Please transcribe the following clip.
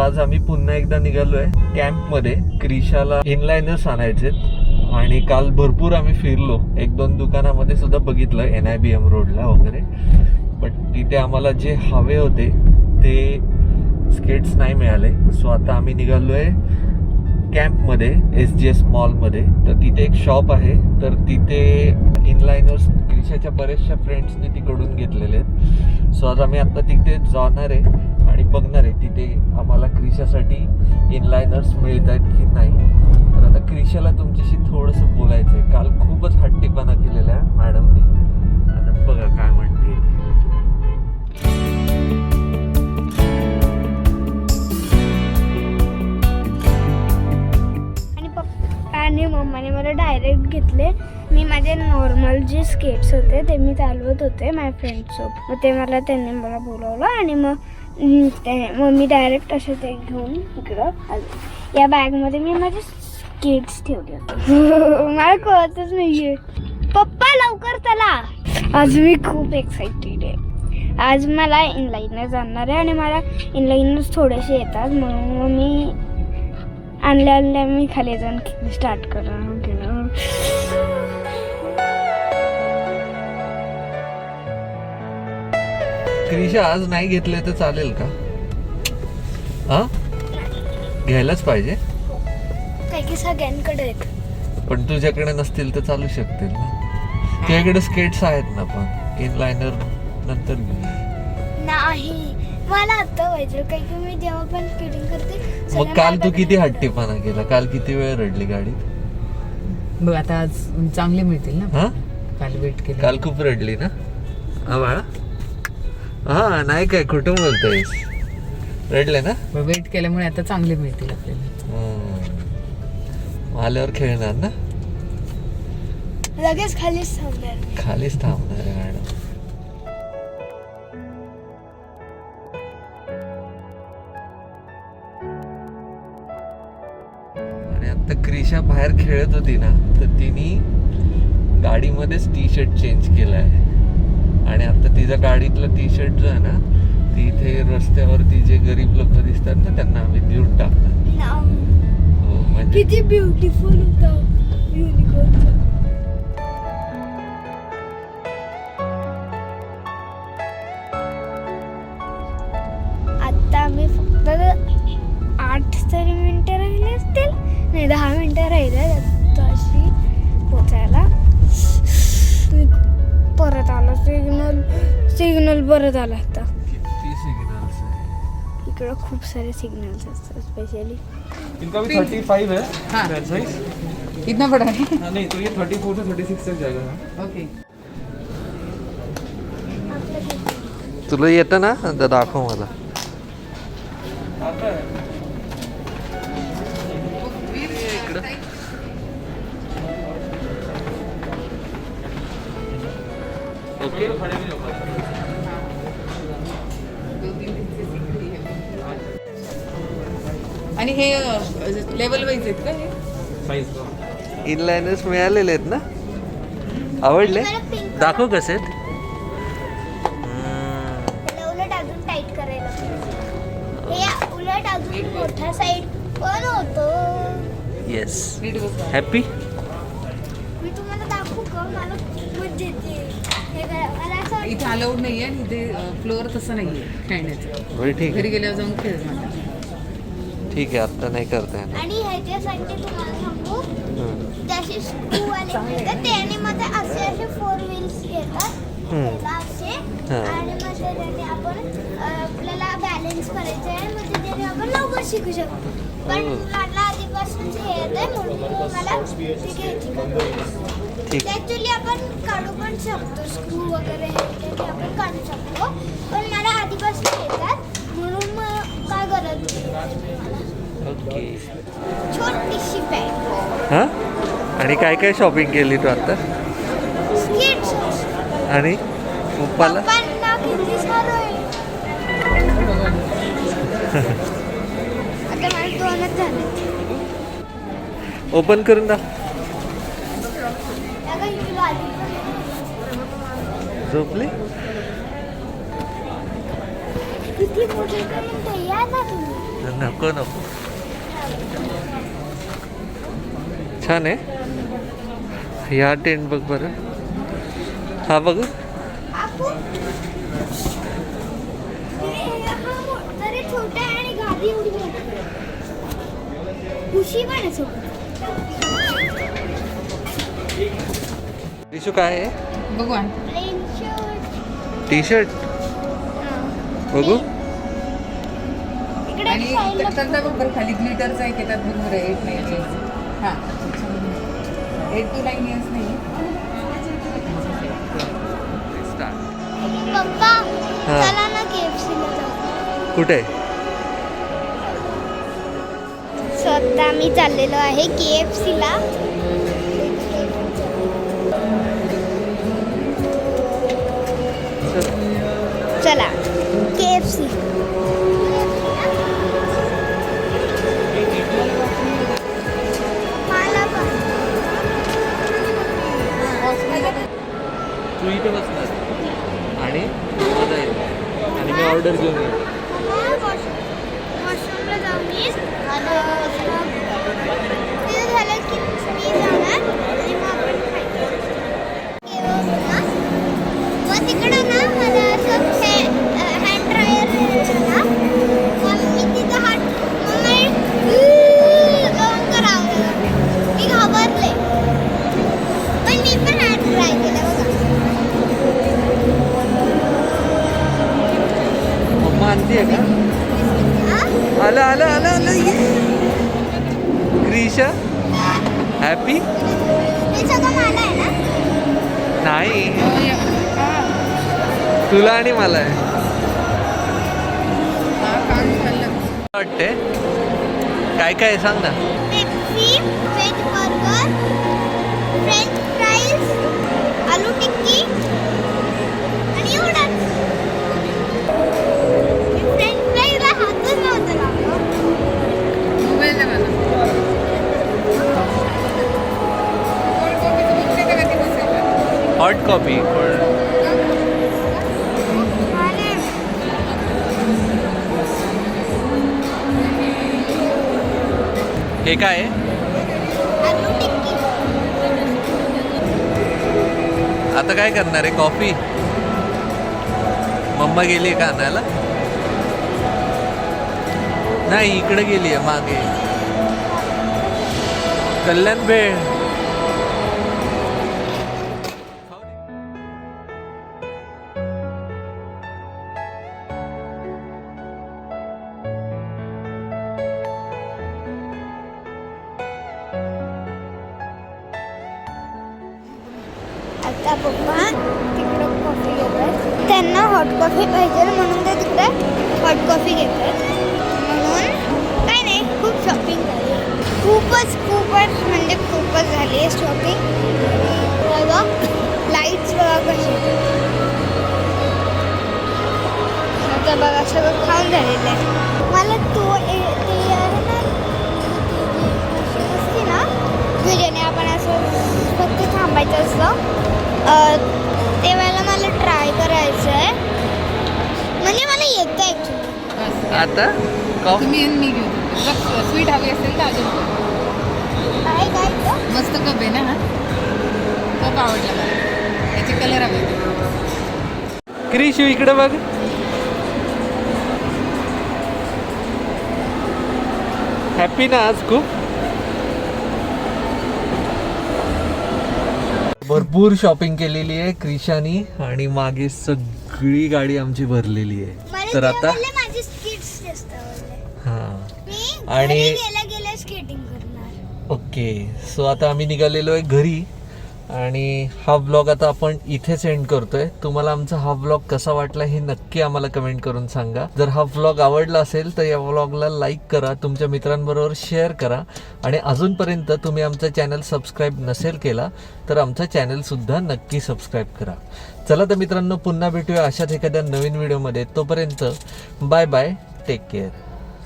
आज आम्ही पुन्हा एकदा निघालोय कॅम्पमध्ये क्रिशाला इनलाइनर्स आणायचे आणि काल भरपूर आम्ही फिरलो. एक दोन दुकानामध्ये सुद्धा बघितलं एन आय बी एम रोडला वगैरे. बट तिथे आम्हाला जे हवे होते ते स्केट्स नाही मिळाले. सो आता आम्ही निघालोय. कॅम्पमध्ये एस जी एस मॉलमध्ये तर तिथे एक शॉप आहे. तर तिथे इनलाइनर्स क्रिशाच्या बऱ्याचशा फ्रेंड्सनी तिकडून घेतलेले आहेत. सो आज आम्ही आत्ता तिथे जाणार आहे आणि बघणार आहे तिथे आम्हाला क्रिशासाठी इनलाइनर्स मिळत आहेत की नाही. तर आता क्रिशाला तुमच्याशी थोडंसं बोलायचं आहे काल खूपच हट जे स्केट्स होते ते मी चालवत होते माझ्या फ्रेंडसोबत मग ते मला त्यांनी मला बोलवलं आणि मग ते मग मी डायरेक्ट असे ते घेऊन इकडं आलो. या बॅगमध्ये मी माझे स्केट्स ठेवले होते. मला कळतच नाहीये. पप्पा लवकर चला. आज मी खूप एक्साइटेड आहे. आज मला इनलाइनर जाणार आहे आणि मला इनलाईनच थोडेसे येतात म्हणून मग मी आणल्या आणल्या मी खाली जाऊन स्टार्ट करणार क्रिशा आज नाही घेतले तर चालेल का? हा? घ्यायलाच पाहिजे. काही की सगळ्यांकडे आहेत. पण तुझ्याकडे नसतील तर चालू शकतील ना. तुझ्याकडे स्केट्स आहेत ना पण. इनलाइनर नंतर नाही. मला आता पाहिजे. काही की मी जेव्हा पण स्केटिंग करते मग काल तू किती हट्टीपणा केला? काल किती वेळ रडली गाडीत? बघ आता आज चांगले मिळतील ना. हा? काल वेट केलं. काल खूप रडली ना? हा बाळा? हा नाही काय कुठं बोलतोयस? रडले ना? वेट केल्यामुळे आता चांगले मिळतील आपल्याला. हम्म. आल्यावर खेळणार ना? लगेच खालीच थांबणार. मी. खालीच थांबणार आहे मॅडम. आणि आता क्रिशा बाहेर खेळत होती ना तर तिने गाडीमध्येच टी शर्ट चेंज केलाय आणि आता तिच्या गाडीतलं टी शर्ट जो आहे ना ती इथे रस्त्यावरती जे गरीब लोक दिसतात ना त्यांना आम्ही देऊन टाकतात हो, म्हणजे- किती ब्युटिफुल होतं युनिकॉर्नचं आम्ही फक्त आठ तरी मिनटं राहिले असतील? नाही दहा मिनिटं राहिले सिग्नल सिग्नल परत आला आता. किती सिग्नल्स इकडं खूप सारे सिग्नल्स असतात स्पेशली इनका भी थर्टी फाइव है. हाँ। पैर साइज इतना बड़ा है हाँ, नहीं तो ये थर्टी फोर से थर्टी सिक्स तक जाएगा हाँ। ओके. तुला येतं ना? दा- दाखव मला. आता ओके. आणि हे लेवल वाईज आहेत का हे? साइज का इनलाइनर्स मिळालेले आहेत ना? आवडले? दाखव कसे आहेत. त्याला उलट अजून टाईट करायला पाहिजे. हे उलट अजून मोठा साईड पण होतो. येस हॅपी मी तुम्हाला दाखवू का? मला मजा येते. हे इथे अलाउड नाही आहे आणि इथे फ्लोअर तसं नाही आहे खेळण्याचं बरं ठीक घरी आहे गेल्यावर जाऊन खेळ म्हणतात ठीक आहे आता नाही करता येणार आणि ह्याच्यासाठी तुम्हाला सांगू हम्म. त्याचे स्क्रू आले मिळतात त्याने मध्ये असे असे फोर व्हील्स येतात हम्म. त्याला असे हा. आणि मग त्याच्याने आपण अ, आपल्याला बॅलन्स करायचं आहे मग त्याच्याने आपण लवकर शिकू शकतो पण हो. मला आधीपासून हे येत आहे म्हणून मला ती घ्यायची गरज ठीक. ऍक्च्युली आपण काढू पण शकतो. स्क्रू वगैरे हे ते आपण काढू शकतो. पण मला आधीपासून येतात. म्हणून मग काय गरज ओके. छोटीशी बॅग हां? आणि काय काय शॉपिंग केली तू आता? स्किट्स आणि? पप्पाला? पप्पांना किती सारं आहे. आता मला दोनच झाले. ओपन करून दाख अगं ही तुला आधी पण झोपली? या नको नको. छान आहे. ह्या टेंट बघ बरं. हा बघ. टिशू काय आहे? शर्ट टी शर्ट बघू. इकडे आणि साईडला त्यांचा बघ बरं खाली ग्लिटरचा एक येतात बघ बरं एट नाईन हां. एट टू नाईन इयर्स नाही. कुठे? स्वतः मी चाललेलो आहे के एफ सीला तू इथे बसणार. आणि माझा येईल आणि मी ऑर्डर घेऊन येईल. मम्मा आहे का आलं आलं आलं आलं क्रिशा हॅपी नाही. तुला आणि मला आहे. वाटते काय काय आहे? सांग ना. Pepsi burger French fries aloo tikki hot coffee पण हे काय? आहे आता काय करणार आहे? कॉफी? मम्मा गेली का आणायला नाही इकडे गेली आहे मागे. कल्याण भेळ पप्पा तिकडं कॉफी घेतात त्यांना हॉट कॉफी पाहिजे म्हणून ते तिकडे हॉट कॉफी घेतात म्हणून काय नाही खूप शॉपिंग झाली. खूपच खूपच म्हणजे खूपच झाली आहे शॉपिंग बघा लाईट्स बघा कशी. आता बघा सगळं खाऊन झालेलं आहे. मला तो ना असते ना की ज्याने आपण असं फक्त थांबायचं असतं ते वेळेला मला ट्राय करायचं आहे म्हणजे मला येतं ॲक्च्युली बस. आता कॉफी मी घेऊ स्वीट हवी असेल तर अजून. काय काय? मस्त कप आहे ना हा? कप आवडला मला. याचे कलर हवे क्रिशू इकडे बघ. हॅपी ना आज खूप? भरपूर शॉपिंग केलेली आहे क्रिशानी आणि मागे सगळी गाडी आमची भरलेली आहे. तर आता हा. आणि- ओके. सो आता आम्ही निघालेलो आहे घरी. आणि हा ब्लॉग आता आपण इथेच एंड करतोय. तुम्हाला आमचा हा ब्लॉग कसा वाटला हे नक्की आम्हाला कमेंट करून सांगा. जर हा ब्लॉग आवडला असेल तर या ब्लॉगला लाईक करा तुमच्या मित्रांबरोबर शेअर करा आणि अजूनपर्यंत तुम्ही आमचा चॅनल सबस्क्राईब नसेल केला तर आमचा चॅनलसुद्धा नक्की सबस्क्राईब करा. चला तर मित्रांनो पुन्हा भेटूया अशाच एखाद्या नवीन व्हिडिओमध्ये तोपर्यंत बाय बाय टेक केअर